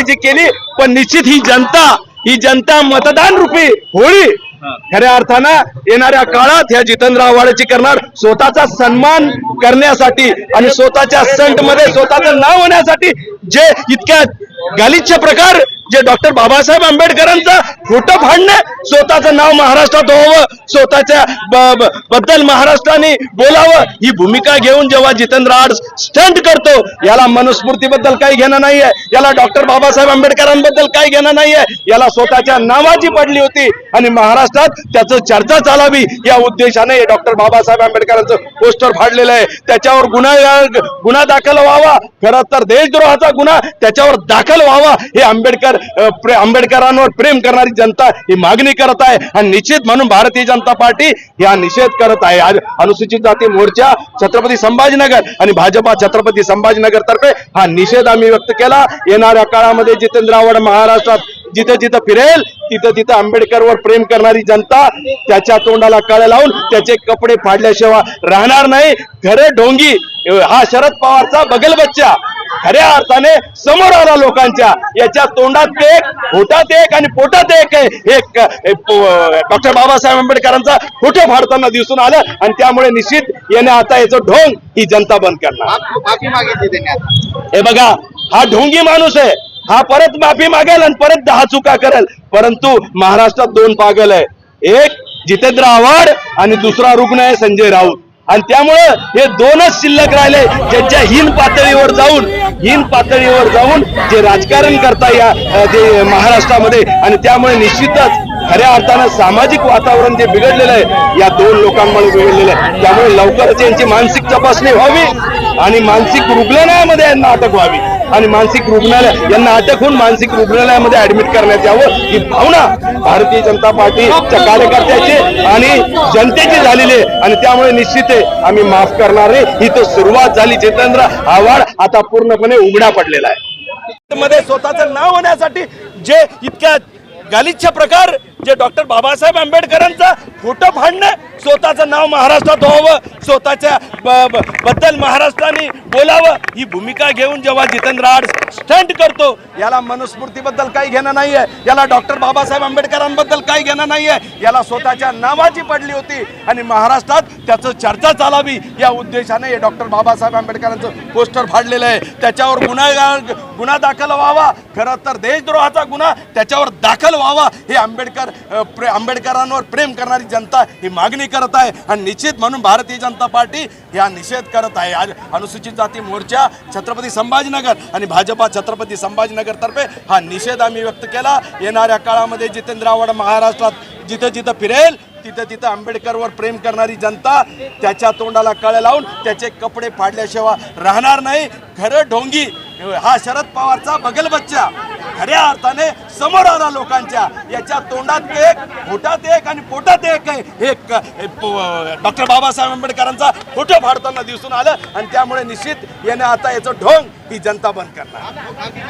जी केली पण निश्चित ही जनता ही जनता मतदान रूपी होळी. खऱ्या अर्थानं येणाऱ्या काळात ह्या जितेंद्र आव्हाडाची करणार स्वतःचा सन्मान करण्यासाठी आणि स्वतःच्या संटमध्ये स्वतःचं नाव होण्यासाठी जे इतक्या गालिच्छ प्रकार जे डॉक्टर बाबासाहेब आंबेडकरांचं फोटो फाडणं स्वतःचं नाव महाराष्ट्रात व्हावं स्वतःच्या बद्दल महाराष्ट्राने बोलावं ही भूमिका घेऊन जेव्हा जितेंद्र आड स्टंट करतो याला मनुस्मृतीबद्दल काही घेणं नाहीये याला डॉक्टर बाबासाहेब आंबेडकरांबद्दल काही घेणं नाहीये याला स्वतःच्या नावाची पडली होती आणि महाराष्ट्रात त्याचं चर्चा चालावी या उद्देशाने हे डॉक्टर बाबासाहेब आंबेडकरांचं पोस्टर फाडलेलं आहे. त्याच्यावर गुन्हा गुन्हा दाखल व्हावा खरं तर देशद्रोहाचा गुन्हा त्याच्यावर दाखल व्हावा हे आंबेडकर आंबेडकरांवर प्रेम करणारी जनता ही मागणी करत आहे आणि निश्चित म्हणून भारतीय जनता पार्टी या निषेध करत आहे. आज अनुसूचित जाती मोर्चा छत्रपती संभाजीनगर आणि भाजपा छत्रपती संभाजीनगर तर्फे हा निषेध आम्ही व्यक्त केला. येणाऱ्या काळामध्ये जितेंद्र आव्हाड महाराष्ट्रात जिथं जिथं फिरेल तिथं तिथं आंबेडकरवर प्रेम करणारी जनता त्याच्या तोंडाला कळ लावून त्याचे कपडे फाडल्याशिवाय राहणार नाही. खरे ढोंगी हा शरद पवारचा बगल बच्चा. खऱ्या अर्थाने समोर आला लोकांच्या. याच्या तोंडात एक होटात एक आणि पोटात एक डॉक्टर बाबासाहेब आंबेडकरांचा फोटो फाडताना दिसून आलं आणि त्यामुळे निश्चित याने आता याचं ढोंग ही जनता बंद करणार. हे बघा हा ढोंगी माणूस आहे. हा परत माफी मागेल आणि परत दहा चुका करेल. परंतु महाराष्ट्रात दोन पागल आहे. एक जितेंद्र आव्हाड आणि दुसरा रुग्ण आहे संजय राऊत. आणि त्यामुळं हे दोनच शिल्लक राहिले ज्यांच्या हीन पातळीवर जाऊन हीन पातळीवर जाऊन जे राजकारण करता या जे महाराष्ट्रामध्ये आणि त्यामुळे निश्चितच खऱ्या अर्थानं सामाजिक वातावरण जे बिघडलेलं आहे या दोन लोकांमुळे बिघडलेलं आहे. त्यामुळे लवकरच यांची मानसिक तपासणी व्हावी आणि मानसिक रुग्णालयामध्ये यांना अटक व्हावी. आणि मानसिक रुग्णालय यांना अटक होऊन मानसिक रुग्णालयामध्ये ऍडमिट करण्यात यावं ही भावना भारतीय जनता पार्टीच्या कार्यकर्त्याची आणि जनतेची झालेली आहे. आणि त्यामुळे निश्चित आहे आम्ही माफ करणार नाही. ही तर सुरुवात झाली. जितेंद्र आव्हाड आता पूर्णपणे उघडा पडलेला आहे. मध्ये स्वतःचं नाव होण्यासाठी जे इतक्या गालिच्छ प्रकार जे डॉक्टर बाबासाहेब आंबेडकरांचा खोटं भांडणं? स्वतःचं नाव महाराष्ट्रात व्हावं स्वतःच्या बद्दल महाराष्ट्राने बोलावं ही भूमिका घेऊन जेव्हा जितेंद्र आड स्टंट करतो याला मनुस्मृतीबद्दल काही घेणं नाहीये. याला डॉक्टर बाबासाहेब आंबेडकरांबद्दल काही घेणं नाहीये. याला स्वतःच्या नावाची पडली होती आणि महाराष्ट्रात त्याचं चर्चा चालावी या उद्देशाने हे डॉक्टर बाबासाहेब आंबेडकरांचं पोस्टर फाडलेलं आहे. त्याच्यावर गुन्हा गुन्हा दाखल व्हावा. खरं तर देशद्रोहाचा गुन्हा त्याच्यावर दाखल व्हावा. हे आंबेडकर प्रे आंबेडकरांवर प्रेम करणारी जनता ही मागणी करत आहे आणि निश्चित म्हणून भारतीय जनता पार्टी या निषेध करत आहे. आज अनुसूचित जाती मोर्चा छत्रपती संभाजीनगर आणि भाजपा छत्रपती संभाजीनगर तर्फे हा निषेध आम्ही व्यक्त केला. येणाऱ्या काळामध्ये जितेंद्र आव्हाड महाराष्ट्रात जिथं जिथं फिरेल तिथं तिथं आंबेडकरवर प्रेम करणारी जनता त्याच्या तोंडाला कळ लावून त्याचे कपडे फाडल्याशिवाय राहणार नाही. खरं ढोंगी हा शरद पवारचा बगल बच्चा. खऱ्या अर्थाने समोर आला लोकांच्या. याच्या तोंडात एक होटात एक आणि पोटात एक एक डॉक्टर बाबासाहेब आंबेडकरांचा फोटो फाडताना दिसून आलं आणि त्यामुळे निश्चित याने आता याचं ढोंग ही जनता बंद करणार.